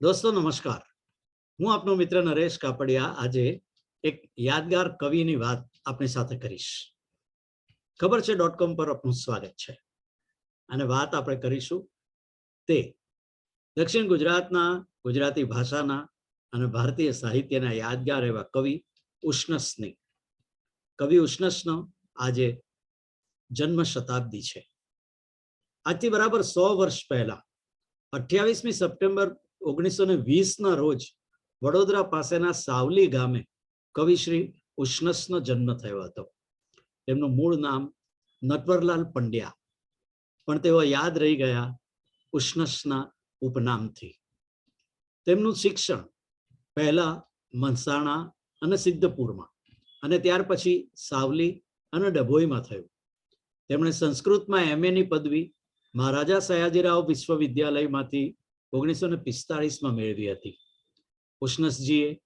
દોસ્તો, નમસ્કાર. હું આપનો મિત્ર નરેશ કાપડિયા આજે એક યાદગાર કવિની વાત આપની સાથે કરીશ. ખબર છે. ડોટ કોમ પર આપનું સ્વાગત છે. અને વાત આપણે કરીશું તે દક્ષિણ ગુજરાતના, ગુજરાતી ભાષાના અને ભારતીય સાહિત્યના યાદગાર એવા કવિ ઉષ્ણસની. કવિ ઉષ્ણસનો આજે જન્મ શતાબ્દી છે. આજથી બરાબર સો વર્ષ પહેલા, અઠ્યાવીસમી સપ્ટેમ્બર ઓગણીસો ને વીસના રોજ વડોદરા પાસેના સાવલી ગામે કવિશ્રી ઉષ્ણસનો જન્મ થયો હતો. તેમનું મૂળ નામ નટવરલાલ પંડ્યા. પણ તેઓ યાદ રહી ગયા ઉષ્ણસના ઉપનામથી. તેમનું શિક્ષણ પહેલા મહેસાણા અને સિદ્ધપુરમાં અને ત્યાર પછી સાવલી અને ડભોઈમાં થયું. તેમણે સંસ્કૃતમાં એમએ ની પદવી મહારાજા સયાજીરાવ વિશ્વવિદ્યાલયમાંથી ઓગણીસો ને પિસ્તાળીસમાં મેળવી હતી. ઉષ્ણસજીએ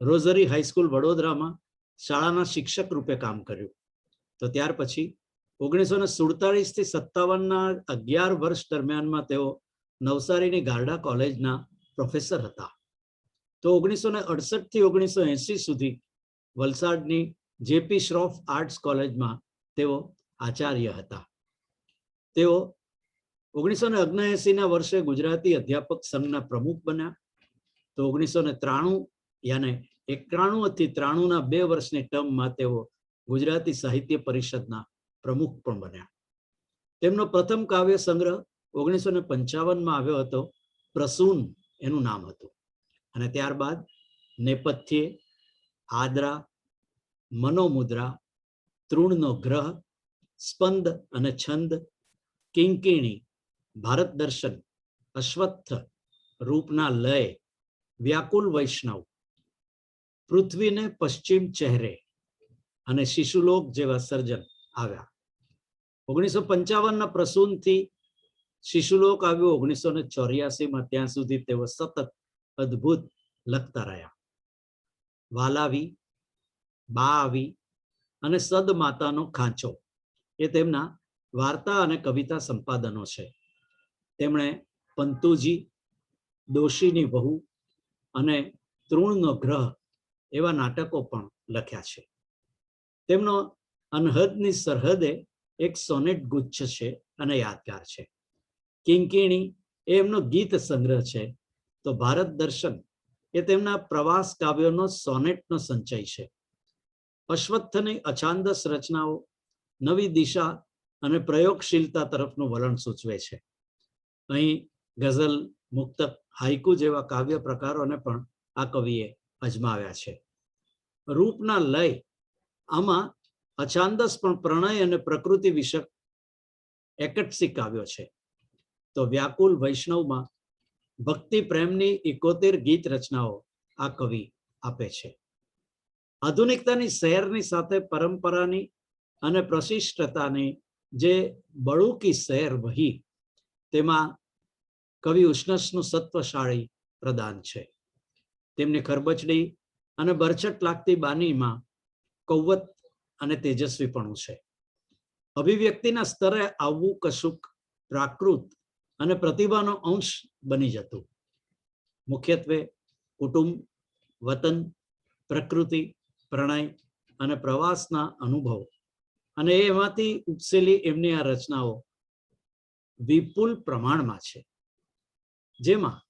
રોઝરી હાઈસ્કૂલ વડોદરામાં શાળાના શિક્ષક રૂપે કામ કર્યું. તો ત્યાર પછી ઓગણીસો ને સુડતાલીસથી સત્તાવનના અગિયાર વર્ષ દરમિયાનમાં તેઓ નવસારીની ગાર્ડા કોલેજના પ્રોફેસર હતા. તો ઓગણીસો ને અડસઠથી ઓગણીસો એંસી સુધી વલસાડની જેપી શ્રોફ આર્ટ્સ કોલેજમાં તેઓ આચાર્ય હતા. તેઓ ઓગણીસો ને ના વર્ષે ગુજરાતી અધ્યાપક સંઘના પ્રમુખ બન્યા. તો ઓગણીસો ને ત્રાણું યાને એકાણું થી ત્રાણું ના બે વર્ષની ટર્મમાં તેઓ ગુજરાતી સાહિત્ય પરિષદના પ્રમુખ પણ બન્યા. તેમનો પ્રથમ કાવ્ય સંગ્રહ ઓગણીસો ને પંચાવનમાં આવ્યો હતો, પ્રસૂન એનું નામ હતું. અને ત્યારબાદ નેપથ્યે, આદરા, મનોમુદ્રા, તૃણનો ગ્રહ, સ્પંદ અને છંદ, કિંકિણી ભારત દર્શન, અશ્વત્થ, રૂપના લય, વ્યાકુલ વૈષ્ણવ, પૃથ્વીને પશ્ચિમ ચહેરે અને શિશુલોક જેવા સર્જન આવ્યા. ઓગણીસો પંચાવનના પ્રસૂનથી શિશુલોક આવ્યો ઓગણીસો ને ચોર્યાસીમાં, ત્યાં સુધી તેઓ સતત અદ્ભુત લખતા રહ્યા. વાલાવી બા આવી અને સદ માતાનો ખાંચો, એ તેમના વાર્તા અને કવિતા સંપાદનો છે. તેમણે પંતુજી, દોશીની વહુ અને તૃણનો ગ્રહ એવા નાટકો પણ લખ્યા છે. તેમનો અનહદની સરહદે એક સોનેટ ગુચ્છ છે અને યાદગાર છે. કિંકિણી એ એમનો ગીત સંગ્રહ છે. તો ભારત દર્શન એ તેમના પ્રવાસ કાવ્યોનો સોનેટનો સંચય છે. અશ્વત્થની અછાંદસ રચનાઓ નવી દિશા અને પ્રયોગશીલતા તરફનું વલણ સૂચવે છે. અહીં ગઝલ મુક્તક હાઈકુ જેવા કાવ્ય પ્રકારોને પણ આ કવિએ અજમાવ્યા છે. રૂપના લય આમાં અછાંદસ પણ પ્રણય અને પ્રકૃતિ વિષક એકટસી કાવ્યો છે. તો વ્યાકુલ વૈષ્ણવમાં ભક્તિ પ્રેમની એકોતેર ગીત રચનાઓ આ કવિ આપે છે. આધુનિકતાની શહેરની સાથે પરંપરાની અને પ્રશિષ્ટતાની જે બળુકી શહેર વહી તેમાં કવિ ઉષ્ણસનું સત્વશાળી પ્રદાન છે. તેમની ખરબચડી અને બરછટ લાગતી બાનીમાં કૌવત અને તેજસ્વીપણું છે. અભિવ્યક્તિના સ્તરે આવવું કશુંક પ્રાકૃત અને પ્રતિભાનો અંશ બની જતું. મુખ્યત્વે કુટુંબ, વતન, પ્રકૃતિ, પ્રણય અને પ્રવાસના અનુભવ. અને એમાંથી ઉપસેલી એમની આ રચનાઓ વિપુલ પ્રમાણમાં છે. જેમાં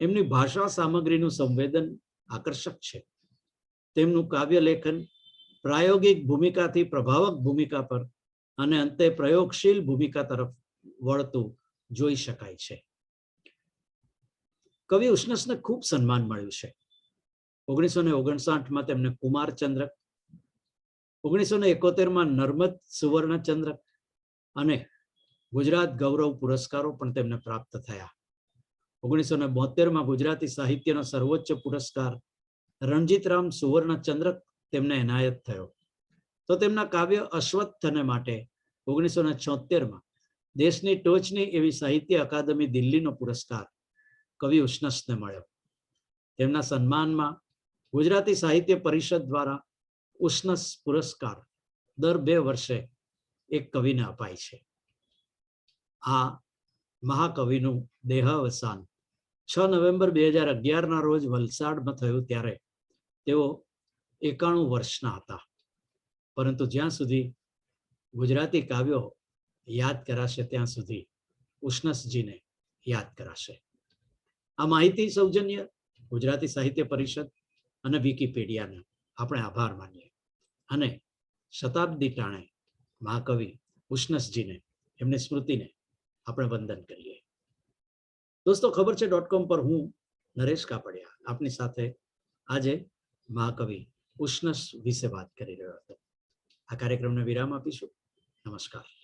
એમની ભાષા સામગ્રીનું સંવેદન આકર્ષક છે. તેમનું કાવ્ય લેખન પ્રાયોગિક ભૂમિકાથી પ્રભાવક ભૂમિકા પર અને અંતે પ્રયોગશીલ ભૂમિકા તરફ વળતું જોઈ શકાય છે. કવિ ઉષ્ણસને ખૂબ સન્માન મળ્યું છે. ઓગણીસો ને ઓગણસાઠમાં તેમને કુમાર ચંદ્રક ઓગણીસો ને એકોતેરમાં નર્મદ સુવર્ણચંદ્રક અને ગુજરાત ગૌરવ પુરસ્કારો પણ તેમને પ્રાપ્ત થયા. ઓગણીસો ને બોતેરમાં ગુજરાતી સાહિત્યનો સર્વોચ્ચ પુરસ્કાર રણજીતરામ સુવર્ણચંદ્રક તેમને એનાયત થયો. તો તેમના કાવ્ય અશ્વત્થને માટે ઓગણીસો ને છોતેરમાં દેશની ટોચની એવી સાહિત્ય અકાદમી દિલ્હીનો પુરસ્કાર કવિ ઉષ્ણસને મળ્યો. તેમના સન્માનમાં ગુજરાતી સાહિત્ય પરિષદ દ્વારા ઉષ્ણસ પુરસ્કાર દર બે વર્ષે એક કવિને અપાય છે. આ મહાકવિનું દેહાવસાન. છ નવેમ્બર બે હજાર અગિયારના રોજ વલસાડમાં થયું ત્યારે તેઓ એકાણું વર્ષના હતા. પરંતુ જ્યાં સુધી ગુજરાતી કાવ્યો યાદ કરાશે ત્યાં સુધી ઉષ્ણસજીને યાદ કરાશે. આ માહિતી સૌજન્ય ગુજરાતી સાહિત્ય પરિષદ અને વિકીપીડિયાને આપણે આભાર માનીએ. અને શતાબ્દી ટાણે મહાકવિ ઉષ્ણસજીને, એમની સ્મૃતિને આપણે વંદન કરીએ. દોસ્તો, ખબર છે ડોટ કોમ પર હું નરેશ કાપડિયા આપની સાથે આજે મહાકવિ ઉષ્ણસ વિશે વાત કરી રહ્યો હતો. આ કાર્યક્રમને વિરામ આપીશું. નમસ્કાર.